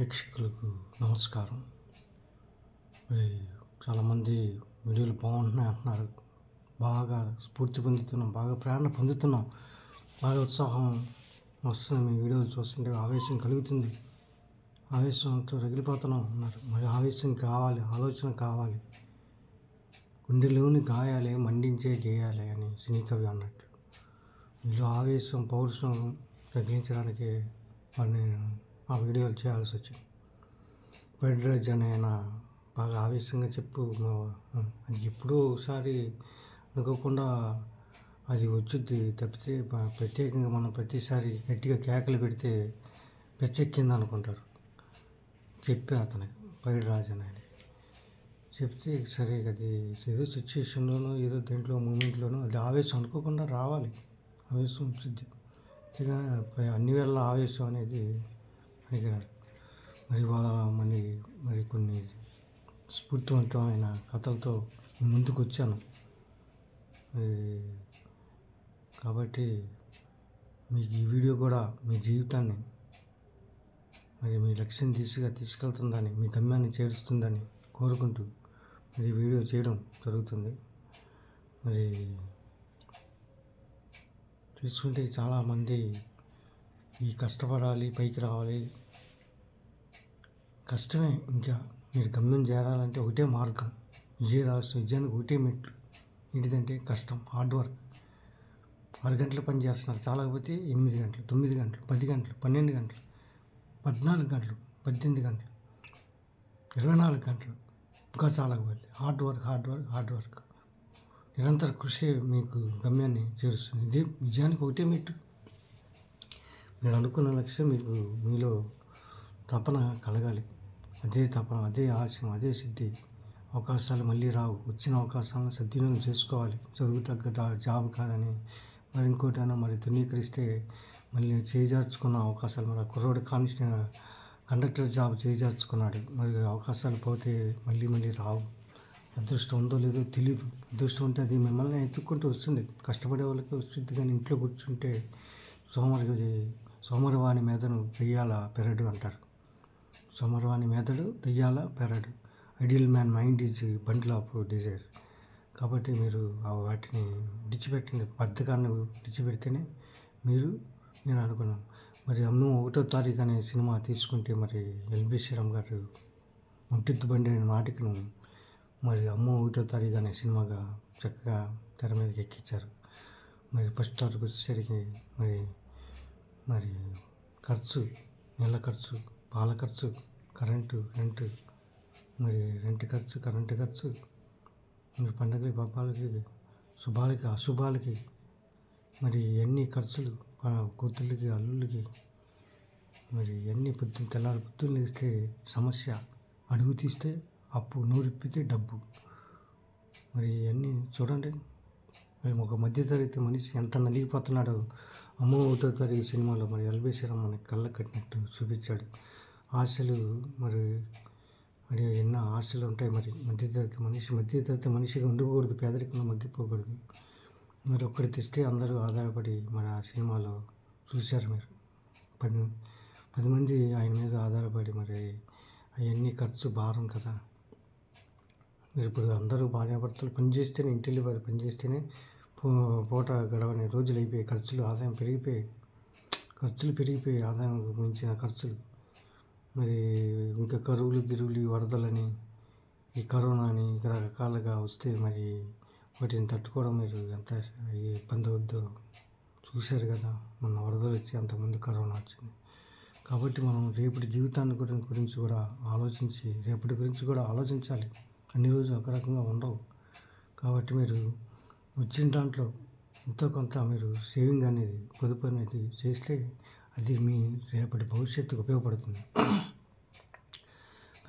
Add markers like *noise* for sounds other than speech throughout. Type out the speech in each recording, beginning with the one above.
వీక్షకులకు నమస్కారం. చాలామంది వీడియోలు బాగుంటున్నాయి అంటున్నారు. బాగా స్ఫూర్తి పొందుతున్నాం బాగా ప్రేరణ పొందుతున్నాం. బాగా ఉత్సాహం వస్తుంది మీ వీడియోలు చూస్తుంటే ఆవేశం కలుగుతుంది. ఆవేశంతో రగిలిపోతున్నాం అన్నారు. మరి ఆవేశం కావాలి ఆలోచన కావాలి. గుండెలోని గాయాలి మండించే గేయాలి అని సినీ కవి అన్నట్టు. వీళ్ళు ఆవేశం పౌరుషం తగ్గించడానికి మరి నేను ఆ వీడియోలు చేయాల్సి వచ్చింది. బెడ్రాజ్ అని ఆయన బాగా ఆవేశంగా చెప్పు మా- అది ఎప్పుడో ఒకసారి అనుకోకుండా అది వచ్చుద్ది. తప్పితే ప్రత్యేకంగా మనం ప్రతిసారి గట్టిగా కేకలు పెడితే పెచ్చెక్కింది అనుకుంటారు. చెప్పే అతనికి పైడిరాజు అని చెప్తే సరే అది ఏదో సిచ్యువేషన్లోనో ఏదో దేంట్లో మూమెంట్లోనూ అది ఆవేశం అనుకోకుండా రావాలి. ఆవేశం వచ్చింది అన్ని వేళ ఆవేశం అనేది పనికిరాదు మరి వాళ్ళ మరి మరి కొన్ని స్ఫూర్తివంతమైన కథలతో ముందుకు వచ్చాను మరి కాబట్టి మీకు ఈ వీడియో కూడా మీ జీవితాన్ని మరి మీ లక్ష్యం దిశగా తీసుకెళ్తుందని మీ గమ్యాన్ని చేరుస్తుందని కోరుకుంటూ మరి వీడియో చేయడం జరుగుతుంది. మరి చూసుకుంటే చాలామంది ఈ కష్టపడాలి పైకి రావాలి కష్టమే ఇంకా. మీరు గమ్యం చేరాలంటే ఒకటే మార్గం. విజయ రాసు విజయానికి ఒకటే మెట్లు. ఏంటిదంటే కష్టం హార్డ్ వర్క్. ఆరు గంటలు పని చేస్తున్నారు. చాలకపోతే ఎనిమిది గంటలు తొమ్మిది గంటలు పది గంటలు పన్నెండు గంటలు పద్నాలుగు గంటలు పద్దెనిమిది గంటలు ఇరవై నాలుగు గంటలు. ఇంకా చాలకపోతే hard work hard work hard work. నిరంతర కృషి మీకు గమ్యాన్ని చేరుస్తుంది. ఇదే విజయానికి ఒకటే మెట్టు. మీరు అనుకున్న లక్ష్యం మీకు మీలో తపన కలగాలి. అదే తపన అదే ఆశయం అదే సిద్ధి. అవకాశాలు మళ్ళీ రావు. వచ్చిన అవకాశాలను సద్వినియోగం చేసుకోవాలి. చదువు తగ్గ జాబ్ కాదని. మరి ఇంకోటైనా మరి ధృవీకరిస్తే మళ్ళీ చేజార్చుకున్న అవకాశాలు మరి కుర్రోడు కానిస్ట కండక్టర్ జాబ్ చేజార్చుకున్నాడు. మరి అవకాశాలు పోతే మళ్ళీ మళ్ళీ రావు. అదృష్టం ఉందో లేదో తెలియదు అదృష్టం ఉంటే అది మిమ్మల్ని ఎత్తుక్కుంటూ వస్తుంది. కష్టపడే వాళ్ళకి వస్తుంది కానీ ఇంట్లో కూర్చుంటే సోమరి సోమరివాని మీదను వెయ్యాల పెరడు అంటారు. సమర్వాణి మెదడు దెయ్యాల పెరడు. Ideal man mind is bundle of desire. కాబట్టి మీరు వాటిని విడిచిపెట్టిన బద్ధకాన్ని విడిచిపెడితేనే మీరు నేను అనుకున్నాను మరి అమ్మ ఒకటో తారీఖు అనే సినిమా తీసుకుంటే మరి ఎల్బి శ్రీరామ్ గారు ఒంటిత్తు బండి అనే నాటికను మరి అమ్మ ఒకటో తారీఖు అనే సినిమాగా చక్కగా తెర మీద ఎక్కించారు మరి ఫస్ట్ తారీఖు వచ్చేసరికి మరి మరి ఖర్చు నెల ఖర్చు పాల ఖర్చు కరెంటు రెంట్ మరి రెంట్ ఖర్చు కరెంటు ఖర్చు మరి పండగలకి పాపాలకి శుభాలకి అశుభాలకి మరి ఎన్ని ఖర్చులు కూతుళ్ళకి అల్లుళ్ళకి మరి ఎన్ని పొద్దున్న తెల్లారి పొద్దున్న ఇస్తే సమస్య అడుగు తీస్తే అప్పు నూరిప్పితే డబ్బు. మరి అన్నీ చూడండి. మరి ఒక మధ్యతరగతి మనిషి ఎంత నలిగిపోతున్నాడో అమ్మో ఒకటో తారీఖు సినిమాలో మరి ఎల్బీ శ్రీరామ్ మనకి కళ్ళ కట్టినట్టు చూపించాడు. ఆశలు మరి మరి ఎన్నో ఆశలు ఉంటాయి మరి. మధ్యతరగతి మనిషి మధ్యతరగతి మనిషిగా ఉండకూడదు పేదరికంలో మగ్గిపోకూడదు. మరి ఒక్కడి తెస్తే అందరూ ఆధారపడి మరి ఆ సినిమాలో చూశారు మీరు. పది పది మంది ఆయన మీద ఆధారపడి మరి అవన్నీ ఖర్చు భారం కదా. మీరు ఇప్పుడు అందరూ భార్యాభర్తలు పనిచేస్తేనే ఇంటిల్లి వారు పనిచేస్తేనే పూ- పూట గడవని రోజులు అయిపోయి ఖర్చులు ఆదాయం పెరిగిపోయి ఖర్చులు పెరిగిపోయి ఆదాయం మించిన ఖర్చులు. మరి ఇంకా కరువులు గిరువులు వరదలని ఈ కరోనా అని ఇక రకరకాలుగా వస్తే మరి వాటిని తట్టుకోవడం మీరు ఎంత ఇబ్బంది అవుద్దో చూశారు కదా. మొన్న వరదలు వచ్చి అంతకుముందు కరోనా వచ్చింది. కాబట్టి మనం రేపటి జీవితాన్ని గురించి గురించి కూడా ఆలోచించి రేపటి గురించి కూడా ఆలోచించాలి. అన్ని రోజులు ఒక రకంగా ఉండవు. కాబట్టి మీరు వచ్చిన దాంట్లో ఎంతో కొంత మీరు సేవింగ్ అనేది పొదుపు అనేది చేస్తే అది మీ రేపటి భవిష్యత్తుకు ఉపయోగపడుతుంది.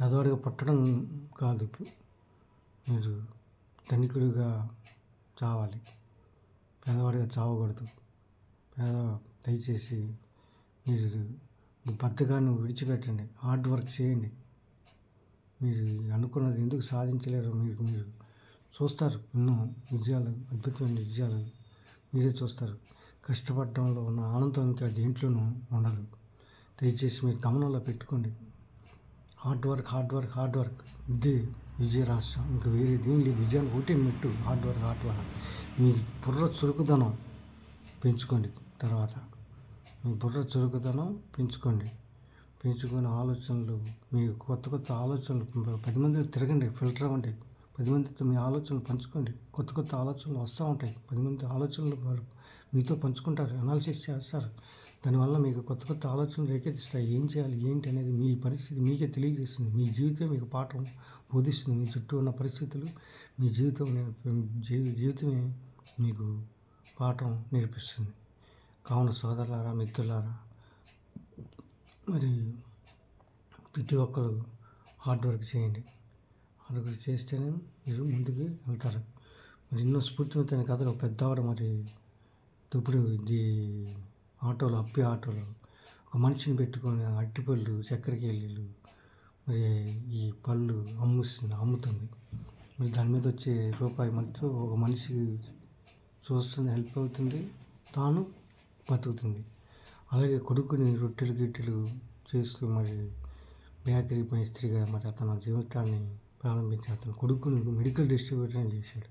పేదవాడిగా పుట్టడం కాదు మీరు ధనికుడిగా చావాలి. పేదవాడిగా చావకూడదు. పేద దయచేసి మీరు బద్ధకాన్ని విడిచిపెట్టండి. హార్డ్ వర్క్ చేయండి. మీరు అనుకున్నది ఎందుకు సాధించలేరు మీరు మీరు చూస్తారు. ఎన్నో విజయాలు అద్భుతమైన విజయాలు మీరే చూస్తారు. కష్టపడడంలో ఉన్న ఆనందం ఇంకా దేంట్లోనూ ఉండదు. దయచేసి మీరు గమనంలో పెట్టుకోండి. Hard work hard work hard work. ఇది విజయ రాష్ట్రం. ఇంకా వేరే దేని లేదు విజయానికి ఒకటే మెట్టు. Hard work hard work. మీ బుర్ర చురుకుదనం పెంచుకోండి తర్వాత. మీ బుర్ర చురుకుదనం పెంచుకోండి. పెంచుకునే ఆలోచనలు మీ కొత్త కొత్త ఆలోచనలు పది మందితో తిరగండి ఫిల్టర్ అవ్వండి. పది మందితో మీ ఆలోచనలు పంచుకోండి. కొత్త కొత్త ఆలోచనలు వస్తూ ఉంటాయి. పది మంది ఆలోచనలు మీతో పంచుకుంటారు అనాలిసిస్ చేస్తారు. దానివల్ల మీకు కొత్త కొత్త ఆలోచనలు రేకెత్తిస్తాయి. ఏం చేయాలి ఏంటి అనేది మీ పరిస్థితి మీకే తెలియజేస్తుంది. మీ జీవితం మీకు పాఠం బోధిస్తుంది. మీ చుట్టూ ఉన్న పరిస్థితులు మీ జీవితం జీవితమే మీకు పాఠం నేర్పిస్తుంది. కావున సోదరులారా మిత్రులారా మరి ప్రతి ఒక్కరు హార్డ్ వర్క్ చేయండి. హార్డ్ వర్క్ చేస్తేనే మీరు ముందుకు వెళ్తారు. మరి ఎన్నో స్ఫూర్తివంతమైన కథలు పెద్ద మరి ఇప్పుడు ఇది ఆటోలో అప్పి ఆటోలో. ఒక మనిషిని పెట్టుకొని అట్టిపళ్ళు చక్కెరకేళీలు మరి ఈ పళ్ళు అమ్ముస్తుంది అమ్ముతుంది. మరి దాని మీద వచ్చే రూపాయి మనతో ఒక మనిషికి చూస్తుంది హెల్ప్ అవుతుంది తాను బతుకుతుంది. అలాగే కొడుకుని రొట్టెలు గిట్టెలు చేస్తూ మరి బేకరీ మేస్త్రిగా మరి అతను జీవితాన్ని ప్రారంభించి అతను కొడుకుని మెడికల్ డిస్ట్రిబ్యూటర్ చేశాడు.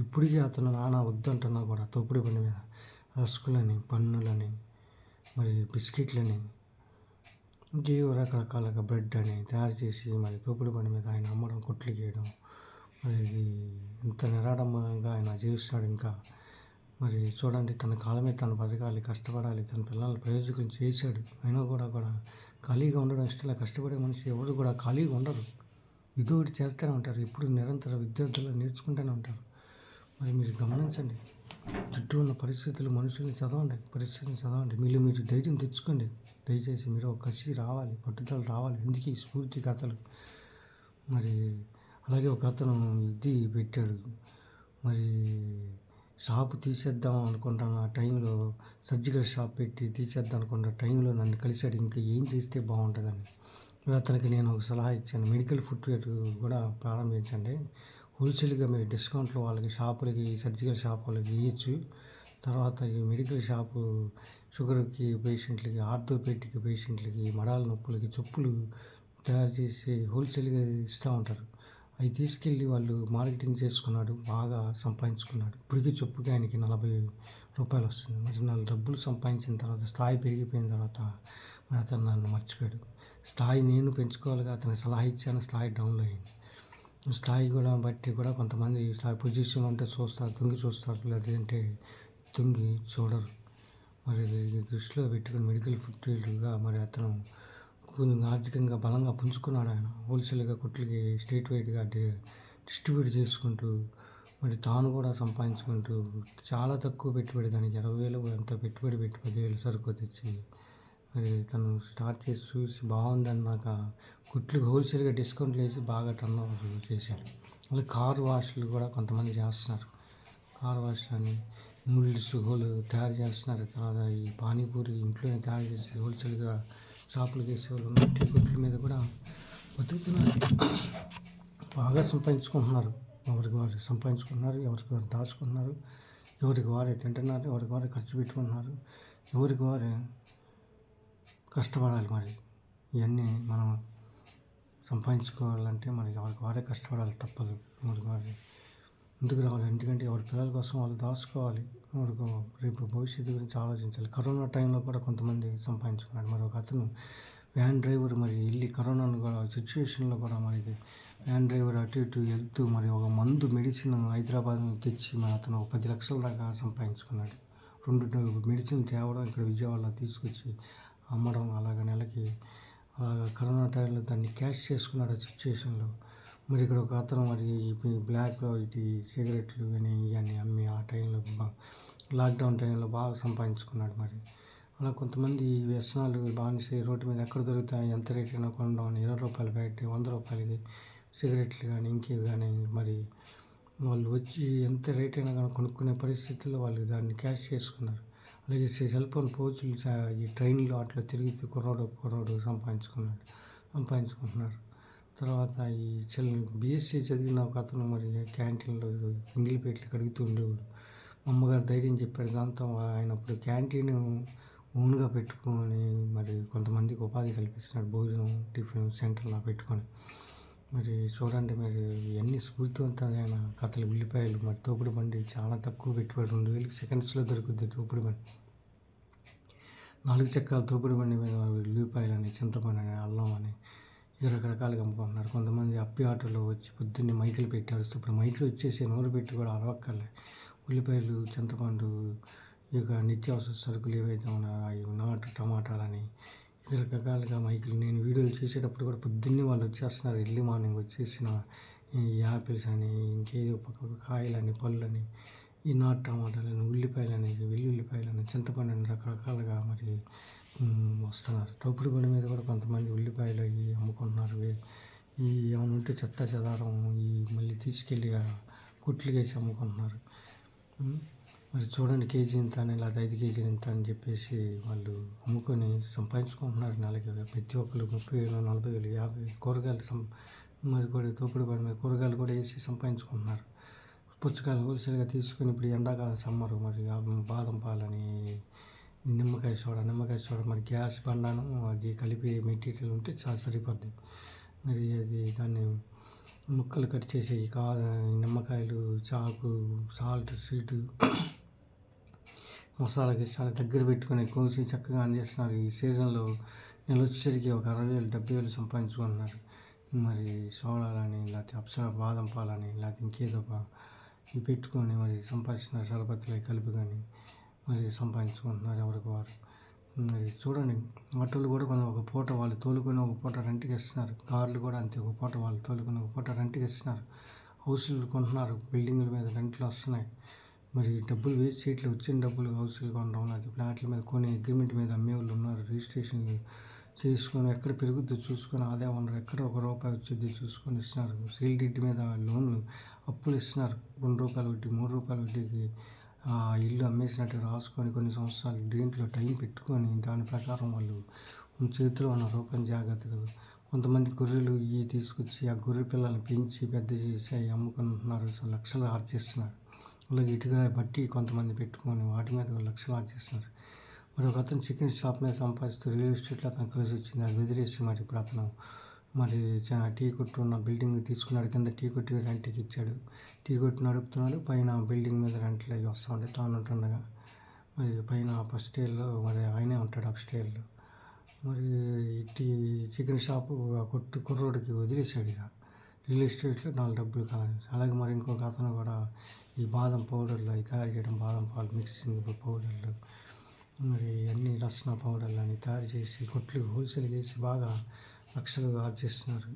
ఇప్పటికీ అతను నాన్న వద్దంటున్నా కూడా తోపుడు బండి మీద. రస్కులని పన్నులని మరి బిస్కెట్లని ఇంకేవో రకరకాలుగా బ్రెడ్ అని తయారు చేసి మరి తోపుడు బండి మీద ఆయన అమ్మడం కొట్లు గీయడం మరి ఇది ఇంత నిరాడంబరంగా ఆయన జీవిస్తాడు ఇంకా. మరి చూడండి తన కాలమే తను బతకాలి కష్టపడాలి తన పిల్లల ప్రయోజకం చేశాడు. అయినా కూడా కూడా ఖాళీగా ఉండడం ఇష్టం కష్టపడే మనిషి ఎవరు కూడా ఖాళీగా ఉండరు. ఇదో ఒకటి చేస్తూనే ఉంటారు. ఎప్పుడు నిరంతర విద్యార్థులు నేర్చుకుంటూనే ఉంటారు. మరి మీరు గమనించండి. చుట్టూ ఉన్న పరిస్థితులు మనుషుల్ని చదవండి పరిస్థితిని చదవండి. మీరు మీరు ధైర్యం తెచ్చుకోండి. దయచేసి మీరు ఒక కసి రావాలి పట్టుదల రావాలి. ఎందుకు స్ఫూర్తి కథలు మరి అలాగే ఒక అతను ఇది పెట్టాడు. మరి షాప్ తీసేద్దాం అనుకుంటాను. ఆ టైంలో సర్జికల్ షాప్ పెట్టి తీసేద్దాం అనుకున్న టైంలో నన్ను కలిశాడు. ఇంకా ఏం చేస్తే బాగుంటుందని. అతనికి నేను ఒక సలహా ఇచ్చాను. మెడికల్ ఫుట్వేర్ కూడా ప్రారంభించండి. హోల్సేల్గా మీరు డిస్కౌంట్లో వాళ్ళకి షాపులకి సర్జికల్ షాప్ వాళ్ళకి ఇవ్వచ్చు తర్వాత ఈ మెడికల్ షాపు షుగర్కి పేషెంట్లకి ఆర్థోపెటిక్ పేషెంట్లకి మడాల నొప్పులకి చెప్పులు తయారు చేసి హోల్సేల్గా ఇస్తూ ఉంటారు. అవి తీసుకెళ్ళి వాళ్ళు మార్కెటింగ్ చేసుకున్నాడు బాగా సంపాదించుకున్నాడు. ఇప్పటికీ చెప్పుకి ఆయనకి నలభై రూపాయలు వస్తుంది. మరి నాలుగు డబ్బులు సంపాదించిన తర్వాత స్థాయి పెరిగిపోయిన తర్వాత మరి అతను నన్ను మర్చిపోయాడు. స్థాయి నేను పెంచుకోవాలిగా అతని సలహా ఇచ్చాను స్థాయి డౌన్లో అయింది. స్థాయి కూడా బట్టి కూడా కొంతమంది స్థాయి పొజిషన్ ఉంటే చూస్తారు తొంగి చూస్తారు. లేదంటే తొంగి చూడరు. మరి దృష్టిలో పెట్టుకుని మెడికల్ ఫీల్డ్గా మరి అతను కొంచెం ఆర్థికంగా బలంగా పుంజుకున్నాడు ఆయన. హోల్సేల్గా కొట్లకి స్టేట్ వైడ్గా డిస్ట్రిబ్యూట్ చేసుకుంటూ మరి తాను కూడా సంపాదించుకుంటూ చాలా తక్కువ పెట్టుబడి దానికి ఇరవై వేలు ఎంత పెట్టుబడి పెట్టి పదివేలు సరుకు తెచ్చి మరి తను స్టార్ట్ చేసి చూసి బాగుందన్నాక కుట్లు హోల్సేల్గా డిస్కౌంట్లు వేసి బాగా టర్న్ చేశారు. చేశాడు అలాగే కార్ వాష్లు కూడా కొంతమంది చేస్తున్నారు. కార్ వాష్ అని నూడిల్స్ హోల్ తయారు చేస్తున్నారు. తర్వాత ఈ పానీపూరి ఇంట్లోనే తయారు చేసి హోల్సేల్గా షాపులు వేసే వాళ్ళు ఉన్నారు మీద కూడా బతుకుతున్నారు. బాగా సంపాదించుకుంటున్నారు. ఎవరికి వారు సంపాదించుకుంటున్నారు ఎవరికి వారు దాచుకుంటున్నారు ఎవరికి వారే తింటున్నారు ఎవరికి వారే ఖర్చు పెట్టుకుంటున్నారు ఎవరికి వారే కష్టపడాలి మరి. ఇవన్నీ మనం సంపాదించుకోవాలంటే మనకి ఎవరికి వారే కష్టపడాలి తప్పదు. ఎవరికి వారే ముందుకు రావాలి? ఎందుకంటే ఎవరి పిల్లల కోసం వాళ్ళు దాచుకోవాలి. మనకు రేపు భవిష్యత్తు గురించి ఆలోచించాలి. కరోనా టైంలో కూడా కొంతమంది సంపాదించుకున్నాడు మరి ఒక అతను వ్యాన్ డ్రైవర్ మరి వెళ్ళి కరోనాను కూడా సిచ్యువేషన్లో కూడా మరి వ్యాన్ డ్రైవర్ అటు ఇటు వెళ్తూ మరి ఒక మందు మెడిసిన్ హైదరాబాద్ తెచ్చి మరి అతను ఒక పది లక్షల దాకా సంపాదించుకున్నాడు. రెండు మెడిసిన్ తేవడం ఇక్కడ విజయవాడలో తీసుకొచ్చి అమ్మడం అలాగ నెలకి అలాగ కరోనా టైంలో దాన్ని క్యాష్ చేసుకున్నాడు ఆ సిచ్యువేషన్లో మరి ఇక్కడ ఒక అతను మరి బ్లాక్లో ఇటు సిగరెట్లు కానీ ఇవన్నీ అమ్మి ఆ టైంలో లాక్డౌన్ టైంలో బాగా సంపాదించుకున్నాడు మరి. అలా కొంతమంది వ్యసనాలు బానిస రోడ్డు మీద ఎక్కడ దొరుకుతాయి ఎంత రేట్ అయినా కొనడం ఇరవై రూపాయలు పెట్టి వంద రూపాయలకి సిగరెట్లు కానీ ఇంకేవి కానీ మరి వాళ్ళు వచ్చి ఎంత రేట్ అయినా కానీ కొనుక్కునే పరిస్థితుల్లో వాళ్ళు దాన్ని క్యాష్ చేసుకున్నారు. అలాగే సెల్ ఫోన్ పోచులు చా- ఈ ట్రైన్లో అట్లా తిరుగుతూ కొనోడు కొనోడు సంపాదించుకున్నాడు సంపాదించుకుంటున్నారు. తర్వాత ఈ చెల్ బీఎస్సీ చదివిన ఒక అతను మరి క్యాంటీన్లో ఎంగిలిపేట్లు కడుగుతూ ఉండేవాడు. మా అమ్మగారు ధైర్యం చెప్పారు దాంతో ఆయన అప్పుడు క్యాంటీన్ ఓన్గా పెట్టుకొని మరి కొంతమందికి ఉపాధి కల్పిస్తున్నాడు భోజనం టిఫిన్ సెంటర్లా పెట్టుకొని. మరి చూడండి మరి ఇవన్నీ స్ఫూర్తివంతమైన కథలు ఉల్లిపాయలు మరి తోపుడు బండి చాలా తక్కువ పెట్టుబడి రెండు వేలు సెకండ్స్లో దొరుకుద్ది తోపుడు బండి. నాలుగు చక్రాల తోపుడు బండి మీద ఉల్లిపాయలు అని చింతపండు అని అల్లం అని ఇక రకరకాలుగా అమ్ముకుంటున్నారు. కొంతమంది అప్పి ఆటోలో వచ్చి పొద్దున్నే మైకులు పెట్టారు. ఇప్పుడు మైకులు వచ్చేసి నూరు పెట్టి కూడా అరవక్కర్లే. ఉల్లిపాయలు చింతపండు ఇక నిత్యావసర సరుకులు ఏవైతే ఉన్నాయో అవి నాటు టమాటాలని ఇక రకరకాలుగా మైకులు. నేను వీడియోలు చేసేటప్పుడు కూడా పొద్దున్నే వాళ్ళు వచ్చేస్తున్నారు. ఎర్లీ మార్నింగ్ వచ్చేసిన ఈ యాపిల్స్ అని ఇంకేదో పక్క కాయలని పళ్ళని ఈ నాటు టమాటాలని ఉల్లిపాయలని వెల్లుల్లిపాయలని చింతపండు అని రకరకాలుగా మరి వస్తున్నారు. తప్పుడు బండి మీద కూడా కొంతమంది ఉల్లిపాయలు అవి అమ్ముకుంటున్నారు. ఈ ఏమైనా ఉంటే చెత్త చెదారం ఈ మళ్ళీ తీసుకెళ్ళి కుట్లు వేసి అమ్ముకుంటున్నారు. మరి చూడండి కేజీ ఇంత అని లేదా ఐదు కేజీలు ఇంత అని చెప్పేసి వాళ్ళు అమ్ముకొని సంపాదించుకుంటున్నారు నెలకి. ప్రతి ఒక్కరు ముప్పై వేలు నలభై వేలు యాభై కూరగాయలు సం మరి కూడా తోపుడు బండి మీద కూరగాయలు కూడా వేసి సంపాదించుకుంటున్నారు. పుచ్చకాయలు హోల్సేల్గా తీసుకుని ఇప్పుడు ఎండాకాలం సమ్మర్ మరి ఆ బాదం పాలని నిమ్మకాయ సోడా నిమ్మకాయ సోడా మరి గ్యాస్ బండాను అది కలిపి మెటీరియల్ ఉంటే చాలా సరిపోద్ది. మరి అది దాన్ని ముక్కలు కట్ చేసి కా నిమ్మకాయలు చాకు సాల్ట్ స్వీటు మసాలా గిసాలా దగ్గర పెట్టుకుని కోసి చక్కగా అందిస్తున్నారు. ఈ సీజన్లో నేను వచ్చేసరికి ఒక అరవై వేలు డెబ్బై వేలు సంపాదించుకుంటున్నారు మరి సోడాలని లేకపోతే అప్సర బాదం పాలని లేకపోతే ఇంకేదో ఇవి పెట్టుకొని మరి సంపాదించిన సలపత్తులు అవి కలిపి కానీ మరి సంపాదించుకుంటున్నారు ఎవరికి వారు. మరి చూడండి ఆటోలు కూడా కొంత ఒక పూట వాళ్ళు తోలుకొని ఒక పూట రెంట్కి ఇస్తున్నారు. కార్లు కూడా అంతే ఒక పూట వాళ్ళు తోలుకొని ఒక పూట రెంట్కి ఇస్తున్నారు. హౌస్లు కొంటున్నారు బిల్డింగ్ల మీద రెంట్లు వస్తున్నాయి. మరి డబ్బులు వేస్ట్ చేయట్లే వచ్చిన డబ్బులు హౌసులు కొనడం లేకపోతే ఫ్లాట్ల మీద కొని అగ్రిమెంట్ మీద అమ్మే వాళ్ళు ఉన్నారు. రిజిస్ట్రేషన్లు చేసుకొని ఎక్కడ పెరుగుద్దో చూసుకొని ఆదాయం ఉండరు ఎక్కడ ఒక రూపాయి వచ్చేది చూసుకొని ఇస్తున్నారు. సీల్ డిడ్డి మీద లోన్లు అప్పులు ఇస్తున్నారు. రెండు రూపాయలు వడ్డీ మూడు రూపాయల వడ్డీకి ఆ ఇల్లు అమ్మేసినట్టు రాసుకొని కొన్ని సంవత్సరాలు దీంట్లో టైం పెట్టుకొని దాని ప్రకారం వాళ్ళు చేతిలో ఉన్న రూపాయలు జాగ్రత్తగా కొంతమంది గొర్రెలు ఇవి తీసుకొచ్చి ఆ గొర్రె పిల్లల్ని పెంచి పెద్ద చేసి అవి అమ్ముకుంటున్నారు. సో లక్షలు ఆర్జిస్తున్నారు అలాగే ఇటుగా బట్టి కొంతమంది పెట్టుకొని వాటి మీద లక్షలు ఆర్జిస్తున్నారు మరి ఒక అతను చికెన్ షాప్ మీద సంపాదిస్తూ రియల్ ఎస్టేట్లో అతను కలిసి వచ్చింది. అది వదిలేసి మరి ఇప్పుడు అతను మరి చా- టీ కొట్టు ఉన్న బిల్డింగ్ తీసుకున్నాడు కింద టీ కొట్టి రెంట్కి ఇచ్చాడు. టీ కొట్టు నడుపుతున్నాడు పైన బిల్డింగ్ మీద రెంట్లు అవి వస్తూ ఉంటాయి తాను ఉంటుండగా. మరి పైన ఫస్ట్ స్టేర్లో మరి ఆయనే ఉంటాడు అప్ స్టేర్లో మరి టీ చికెన్ షాపు కొట్టు కుర్రోడికి వదిలేశాడు ఇక. రియల్ ఎస్టేట్లో నాలుగు డబ్బులు కావాలి అలాగే మరి ఇంకొక అతను కూడా ఈ బాదం పౌడర్లు అవి తయారు చేయడం బాదం పాలు మిక్సింగ్ పౌడర్లు. మరి అన్ని రసన పౌడర్లు అని తయారు చేసి కొట్లు హోల్సేల్ చేసి బాగా లక్షలు ఆర్జిస్తున్నారు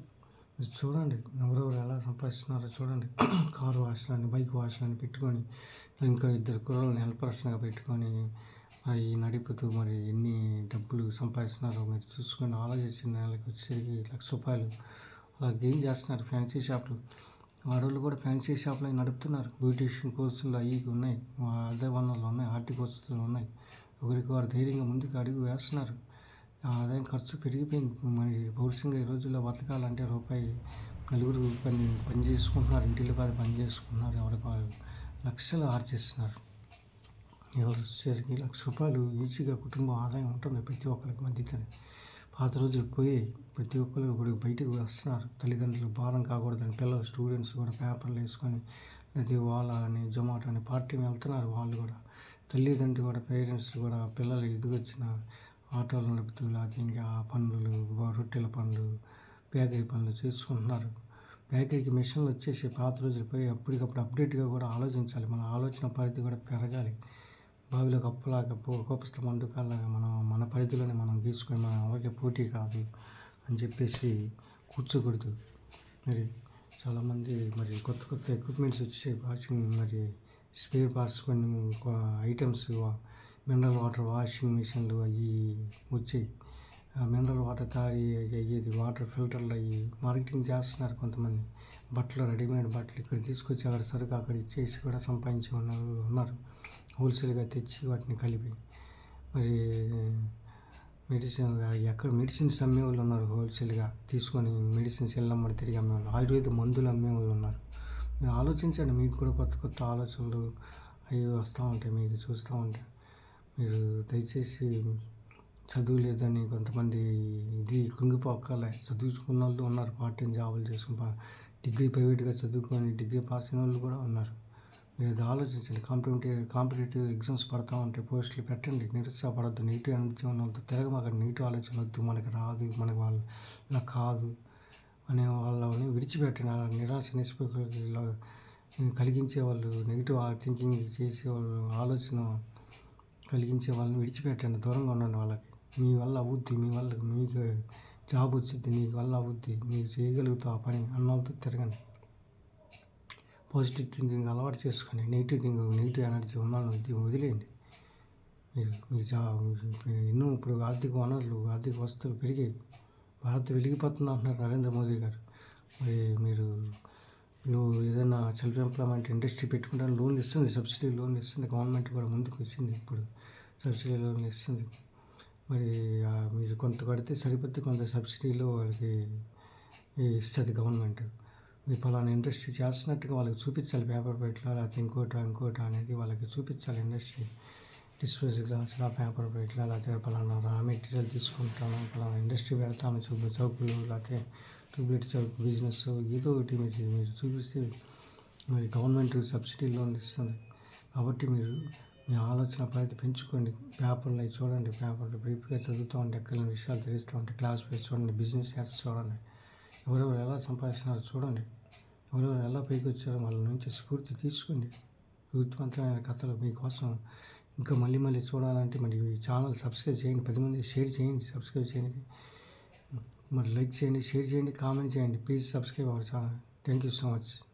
చూడండి ఎవరెవరు ఎలా సంపాదిస్తున్నారో చూడండి. *clears throat* కారు వాష్లని బైక్ వాష్లని పెట్టుకొని ఇంకా ఇద్దరు కుర్రలను హెల్పర్స్గా పెట్టుకొని అవి నడుపుతూ మరి ఎన్ని డబ్బులు సంపాదిస్తున్నారో మీరు చూసుకొని ఆలోచించిన నెలకి వచ్చేసరికి లక్ష రూపాయలు అలా గెయిన్ చేస్తున్నారు ఫ్యాన్సీ షాపులు. ఆడవాళ్ళు కూడా ఫ్యాన్సీ షాపులు అవి నడుపుతున్నారు. బ్యూటీషియన్ కోర్సులు అవి ఉన్నాయి. అదే వనరులు ఉన్నాయి ఆర్థిక వస్తువులు ఉన్నాయి. ఒకరికి వారు ధైర్యంగా ముందుకు అడుగు వేస్తున్నారు. ఆదాయం ఖర్చు పెరిగిపోయింది. మరి పౌరుషంగా ఈ రోజుల్లో బతకాలంటే రూపాయి నలుగురు పని పని చేసుకుంటున్నారు ఇంటిలో వారు పని చేసుకుంటున్నారు. ఎవరికి వాళ్ళు లక్షలు ఆర్జిస్తున్నారు. ఎవరు వచ్చేసరికి లక్ష రూపాయలు ఈజీగా కుటుంబం ఆదాయం ఉంటుంది ప్రతి ఒక్కరికి మధ్యతనే. పాత రోజులు పోయి ప్రతి ఒక్కరు ఇప్పుడు బయటకు వస్తున్నారు. తల్లిదండ్రులు భారం కాకూడదని పిల్లలు స్టూడెంట్స్ కూడా పేపర్లు వేసుకొని లేదా ఓలా అని జొమాటో అని పార్టీ వెళ్తున్నారు వాళ్ళు కూడా. తల్లిదండ్రులు కూడా పేరెంట్స్ కూడా పిల్లలు ఎదుగొచ్చిన ఆటోలు నడుపుతూ లేకపోతే ఇంకా పనులు రొట్టెల పనులు బేకరీ పనులు చేసుకుంటున్నారు బేకరీకి మిషన్లు వచ్చేసి పాత రోజులు పోయి అప్పటికప్పుడు అప్డేట్గా కూడా ఆలోచించాలి. మన ఆలోచన పరిధి కూడా పెరగాలి. బావిలో కప్పులాగా కోపిస్తాం అందుకలాగా మనం మన పరిధిలోనే మనం గీసుకొని మనం ఎవరికి పోటీ కాదు అని చెప్పేసి కూర్చోకూడదు. మరి చాలామంది మరి కొత్త కొత్త ఎక్విప్మెంట్స్ వచ్చేసి వాషింగ్ మరి స్పేర్ పార్ట్స్ కొన్ని ఐటమ్స్ మినరల్ వాటర్ వాషింగ్ మిషన్లు అవి వచ్చాయి. మినరల్ వాటర్ తాగి అయ్యేది వాటర్ ఫిల్టర్లు అయ్యి మార్కెటింగ్ చేస్తున్నారు కొంతమంది. బట్టలు రెడీమేడ్ బట్టలు ఇక్కడ తీసుకొచ్చి అక్కడ సరుకు అక్కడ ఇచ్చేసి కూడా సంపాదించి ఉన్నారు ఉన్నారు. హోల్సేల్గా తెచ్చి వాటిని కలిపి. మరి మెడిసిన్ ఎక్కడ మెడిసిన్స్ అమ్మే వాళ్ళు ఉన్నారు హోల్సేల్గా. తీసుకొని మెడిసిన్స్ వెళ్ళమ్మడి తిరిగి అమ్మేవాళ్ళు ఆయుర్వేద మందులు అమ్మే వాళ్ళు ఉన్నారు. మీరు ఆలోచించండి మీకు కూడా కొత్త కొత్త ఆలోచనలు అవి వస్తూ ఉంటాయి మీకు చూస్తూ ఉంటాయి. మీరు దయచేసి చదువు లేదని కొంతమంది ఇది కృంగిపోకాలే చదువుకున్న వాళ్ళు ఉన్నారు పార్ట్ టైం జాబులు చేసుకుని డిగ్రీ ప్రైవేట్గా చదువుకొని డిగ్రీ పాస్ అయిన వాళ్ళు కూడా ఉన్నారు. మీరు అది ఆలోచించండి కాంపిటేటివ్ కాంపిటేటివ్ ఎగ్జామ్స్ పడతా ఉంటే పోస్టులు పెట్టండి. నిరుత్సాహపడద్దు. నెగిటివ్ ఎనర్జీ ఉన్నంత వాళ్ళతో తిరగమాక నెగిటివ్ ఆలోచన వద్దు. మనకి రాదు. మనకి వాళ్ళ నాకు కాదు అనే వాళ్ళని విడిచిపెట్టిన నిరాశ నిస్పృహలో కలిగించే వాళ్ళు నెగిటివ్ థింకింగ్ చేసే వాళ్ళు ఆలోచన కలిగించే వాళ్ళని విడిచిపెట్టండి. దూరంగా ఉండండి వాళ్ళకి. మీ వల్ల అవుద్ది మీ వల్ల మీకు జాబ్ వచ్చింది మీ వల్ల అవుద్ది మీరు చేయగలుగుతావు ఆ పని అన్న తిరగండి. పాజిటివ్ థింకింగ్ అలవాటు చేసుకొని నెగిటివ్ థింకింగ్ నెగిటివ్ ఎనర్జీ ఉన్నాను వదిలేయండి. మీరు మీ జా ఎన్నో ఇప్పుడు ఆర్థిక వనరులు ఆర్థిక వస్తువులు పెరిగాయి. భారత్ వెలిగిపోతుంది అంటున్నారు నరేంద్ర మోదీ గారు. మరి మీరు నువ్వు సెల్ఫ్ ఎంప్లాయ్మెంట్ ఇండస్ట్రీ పెట్టుకుంటాను లోన్లు ఇస్తుంది సబ్సిడీ లోన్లు ఇస్తుంది గవర్నమెంట్ కూడా ముందుకు వచ్చింది ఇప్పుడు. సబ్సిడీ లోన్లు ఇస్తుంది. మరి మీరు కొంత కడితే సరిపోతే కొంత సబ్సిడీలో వాళ్ళకి ఇస్తుంది గవర్నమెంట్. మీ పలానా ఇండస్ట్రీ చేస్తున్నట్టుగా వాళ్ళకి చూపించాలి పేపర్ ప్లేట్లో లేకపోతే ఇంకోట ఇంకోట అనేది వాళ్ళకి చూపించాలి ఇండస్ట్రీ. డిస్పోజ్ గ్లాసులు పేపర్ ప్లేట్లో లేకపోతే పలానా రా మెటీరియల్ తీసుకుంటాను పలానా ఇండస్ట్రీ పెడతాను చూపు చౌకులు లేకపోతే ట్యూబ్లెట్ చౌక్ బిజినెస్ ఏదో ఒకటి మీరు మీరు చూపిస్తే మరి గవర్నమెంట్ సబ్సిడీ లోన్లు ఇస్తుంది. కాబట్టి మీరు మీ ఆలోచన అయితే పెంచుకోండి. పేపర్లు అవి చూడండి. పేపర్లు బ్రీఫ్గా చదువుతూ ఉంటే ఎక్కడ విషయాలు తెలుస్తూ ఉంటే క్లాస్ పేజ్ చూడండి. బిజినెస్ యాడ్స్ చూడండి. ఎవరెవరు ఎలా సంపాదిస్తున్నారో చూడండి. ఎవరెవరు ఎలా పైకి వచ్చారో వాళ్ళ నుంచి స్ఫూర్తి తీసుకోండి. విద్వంతమైన కథలు మీకోసం ఇంకా మళ్ళీ మళ్ళీ చూడాలంటే మరి ఈ ఛానల్ సబ్స్క్రైబ్ చేయండి. పది మంది షేర్ చేయండి. సబ్స్క్రైబ్ చేయండి. మరి లైక్ చేయండి. షేర్ చేయండి. కామెంట్ చేయండి. Please subscribe our channel thank you so much